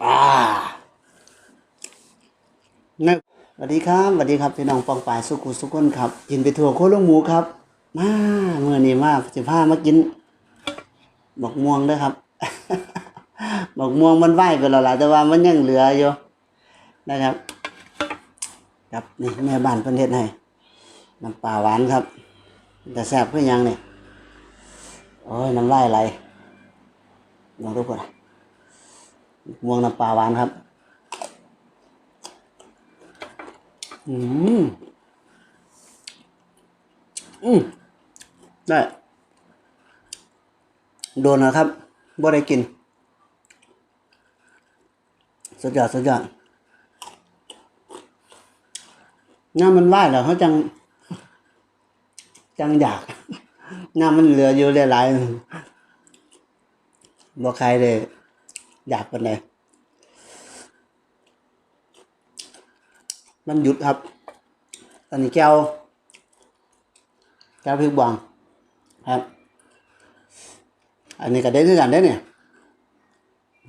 อ่านะสวัสดีครับสวัสดีครับพี่น้องปองปายสุขุสุขคนครับ กินไปทั่วโคตรลงหมูครับ มาเมื่อนี้มาสิพามากินบักม่วงด้วยครับบักม่วงมันไหวไปแล้วล่ะแต่ว่ามันยังเหลืออยู่นะครับครับนี่แม่บ้านเพิ่นเฮ็ดให้น้ำปลาหวานครับ แต่แซ่บเพื่อยังเนี่ยโอ้ยน้ำลายไหลลองทุกคน ม่วงน้ำปลาหวานครับ อืม อืม ได้ โดนนะครับบ่ได้กิน สุดยอดสุดยอดน้ำมันไหวแล้วเขาจัง จังอยากน้ำมันเหลืออยู่หลายๆบ่ใครเลย อยากกันเลยมันหยุดครับตอนนี้แก้ว แก้วพริกบวงครับ อันนี้ก็ได้ด้วยกันได้เนี่ย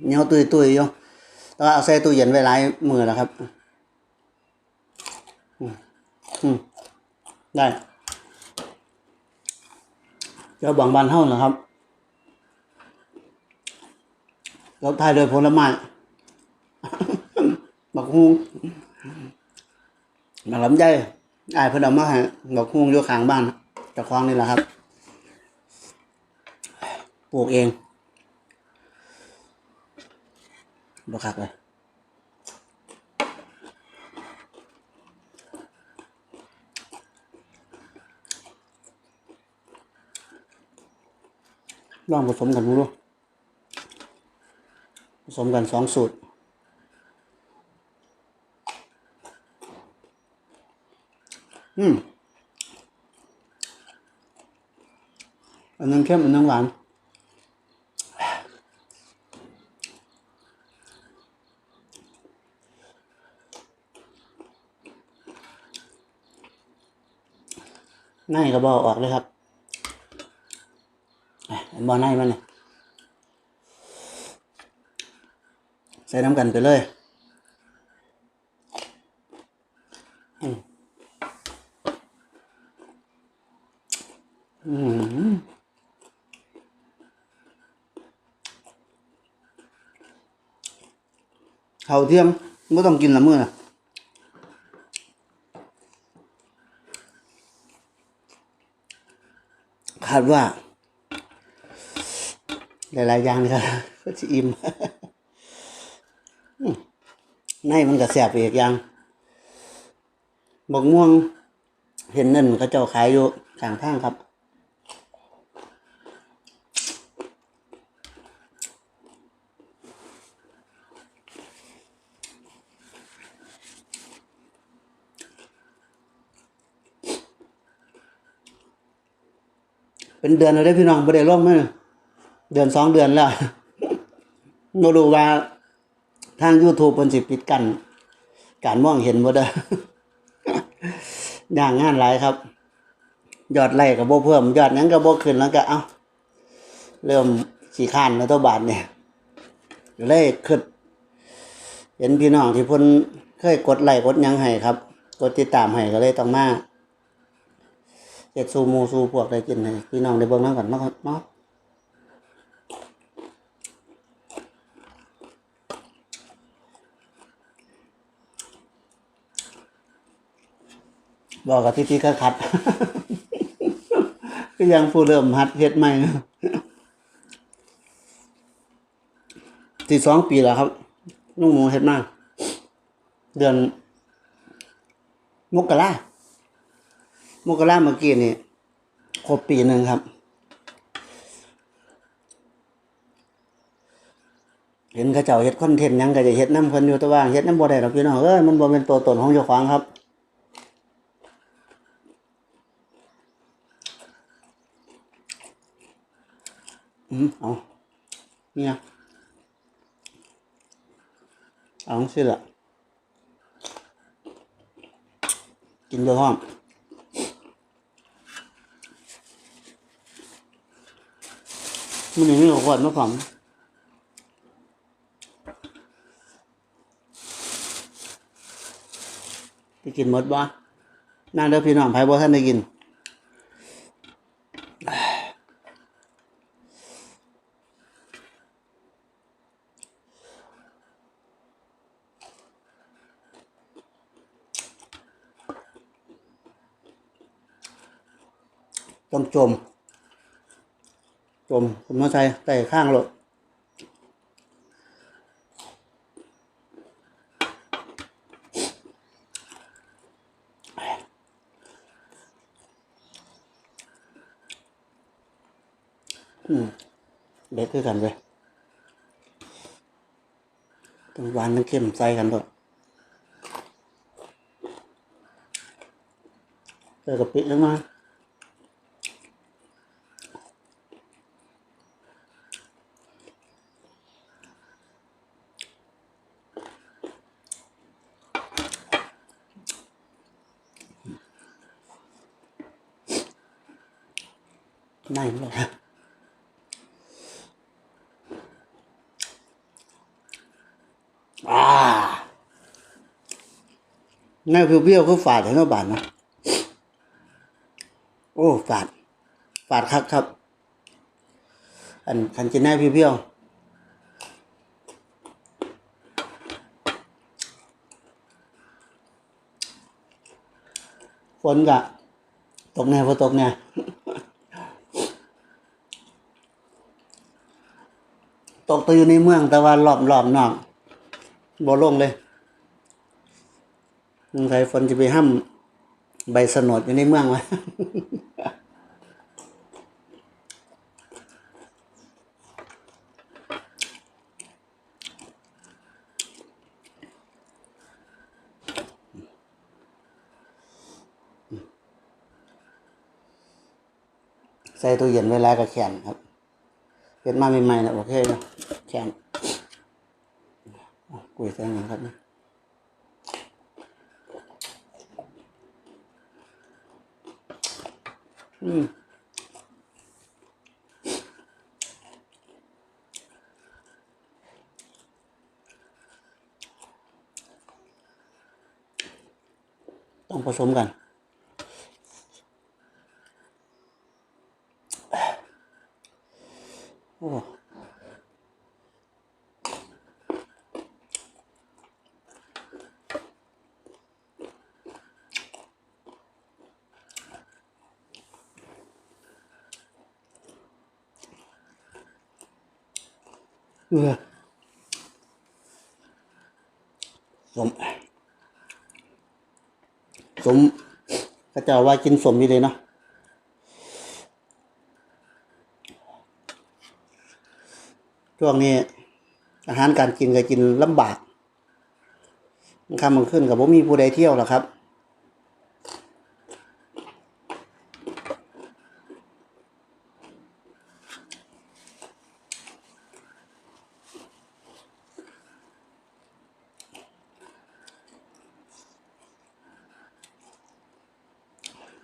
เหนียวตุยตุยอยู่แต่ว่าเอาใส่ตู้เย็นไว้หลายมือแล้วครับ อืมอืมได้เจ้าบางบานเท่านะครับ แล้วทายโดยผลไม้บักฮุงมาลำไยอายเพิ่นเอามาให้ดอกฮวงอยู่ข้างบ้านเจะคลองนี่แหละครับ ปลูกเองบ่คักเลยลองผสมกันดูดูผ สมกันสองสูตร อืม อันนึงเข้มอันนึงหวาน ในก็บอกออกเลยครับอะเห็นบอในมันเนี่ย ส่น้ำกันไปเลยอืมเขาเทียมไม่ต้องกินละมือนะคาดว่า หลาย ๆ อย่างเลยครับก็จะอิ่ม ในมันก็แสบอีกอย่างบกม่วง เห็นนั่นเขาเจ้าขายอยู่ข้างทางครับเป็นเดือนแล้วได้พี่น้องไม่ได้ร่องมเดือนสองเดือนแล้วมาดูว่า ทาง YouTube เป็นสิปิดกันการมองเห็นบ่ได้อย่างงานหลายครับ ยอดไล่กับโบเพิ่ม ยอดหยังกับโบขึ้นแล้วก็เอ้าเริ่มสีข้านแล้วตัวบาทเนี่ยเลยขึ้นเห็นพี่น้องที่เพ่นเคยกดไลค์กดยังให้ครับ กดติดตามให้ก็เลยต้องมาเจ็ดสูหมูสูพวกได้กินให้พี่น้องได้เบิ่งน้ำกันเนาะ บอกกับที่ที่ก็ขัดก็ยังผู้เริ่มหัดเฮ็ดใหม่ที่สองปีแล้วครับลุงหมูเฮ็ดมาก เดือน มกรามกราเมื่อกี้นี่ครบปีหนึ่งครับ เห็นเขาเจ้าเฮ็ดคอนเทนต์ยังก็จะเฮ็ดน้ำเพิ่นอยู่แต่ว่าเฮ็ดน้ำบ่ได้หรอกพี่น้องเอ้ยมันบ่เป็นตัวตนของเจ้าของครับ อืมเอาเนี่ยเอาสิละกินด้วยห้องมันยังไม่ออกวันนะผมไปกินหมดบ้านั่งเด้อพี่น้องไผบ่ท่านได้กิน ต้องจมจมผมมาใส่ใส่ข้างรถเด็ดคือกันเลยต้องหวานต้องเค็มใส่กันด้วยใส่กะปิแล้วมา ไม่เลยครับอ่าแนวเปรี้ยวๆก็ฝาดเห็นว่าบาดนะโอ้ฝาดฝาดครับครับ อันคันจะแนวเปรี้ยวๆฝนกะตกแน่พอตกแน่ ตกตัวอยู่ในเมืองแต่ว่ารอบรอบนอกบ่ลงเลยมึงใครฝนจะไปห้ามใบสนดอยู่ในเมืองวะใส่ตู้เย็นไว้แล้วก็แข็งครับ เฮ็ดมาใหม่ๆนะโอเคนะแข็งอ๋อกุยใส่หยังครับเนี่ยอืมต้องผสมกัน โอ้ เออสม สมก็จะว่ากินสมอยู่เลยเนาะช่วงนี้ อาหารการกินก็กินลำบากมันคำมันขึ้นกับผมมีผู้ใดเที่ยวหรอครับ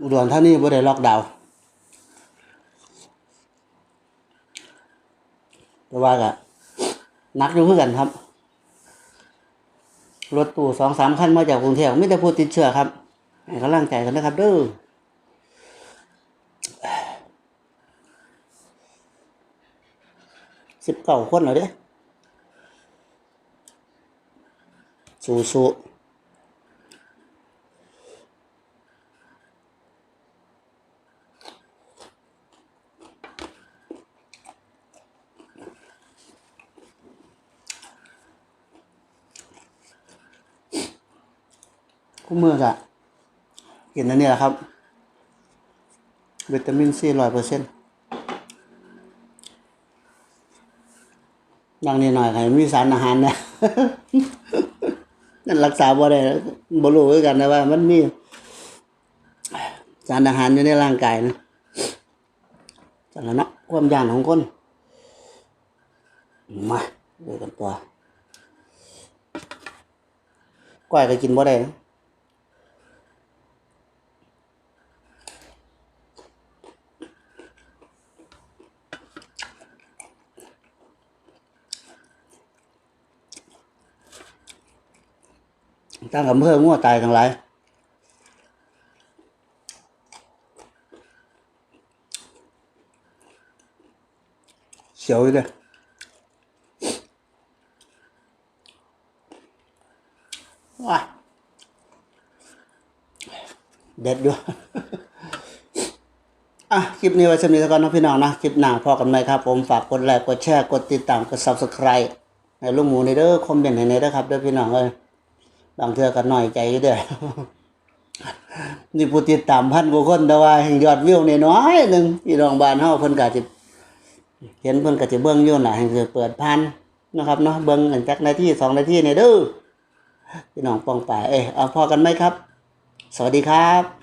อุดรธานีบ่ได้ล็อกดาวน์แต่ว่าก็หนักอยู่คือกันครับ รถตู้สองสามคันมาจากกรุงเทพไม่ได้ผู้ติดเชื้อครับให้กำลังใจกันนะครับเด้อสิบเก้าคนเหรอเด้สู้สู้ คู่มือกะกินอันนี้แหละครับ วิตามินซีร้อยเปอร์เซ็นต์อย่างนี้หน่อยให้มีสารอาหารนะนั่นรักษาบ่ได้บ่รู้คือกันนะว่า มันมี สารอาหารอยู่ในร่างกายนะจังนั้นะความยานของคน มาดูกันตัวก้อยก็กินบ่ได้นะ ตั้งอำเภอง้อตายทั้งหลายเสียวเลยว้าเด็ดด้วยอะ คลิปนี้ไว้สำหรับกันนะพี่น้องนะ คลิปหน้าพอกันไหมครับ ผมฝากกดไลค์กดแชร์ กดติดตาม กด subscribe ในลูกหมูในเด้อคอมเมนต์ในเด้อครับเด้อพี่น้องเลย บางเทื่อก็น้อยใจอยู่เด้อนี่ผู้ติดตามพันกว่าคนแต่ว่าแห่งยอดวิวนี่น้อยหนึ่งพี่น้องบ้านเฮาเพิ่นก็สิเห็นเพิ่นก็สิเบิ่งอยู่น่ะแห่งสิเปิดพันนะครับเนาะเบิ่งอันจักนาทีสองนาทีนี่เด้อพี่น้องป้องป่ายเอ้ยเอาพอกันไหมครับ สวัสดีครับ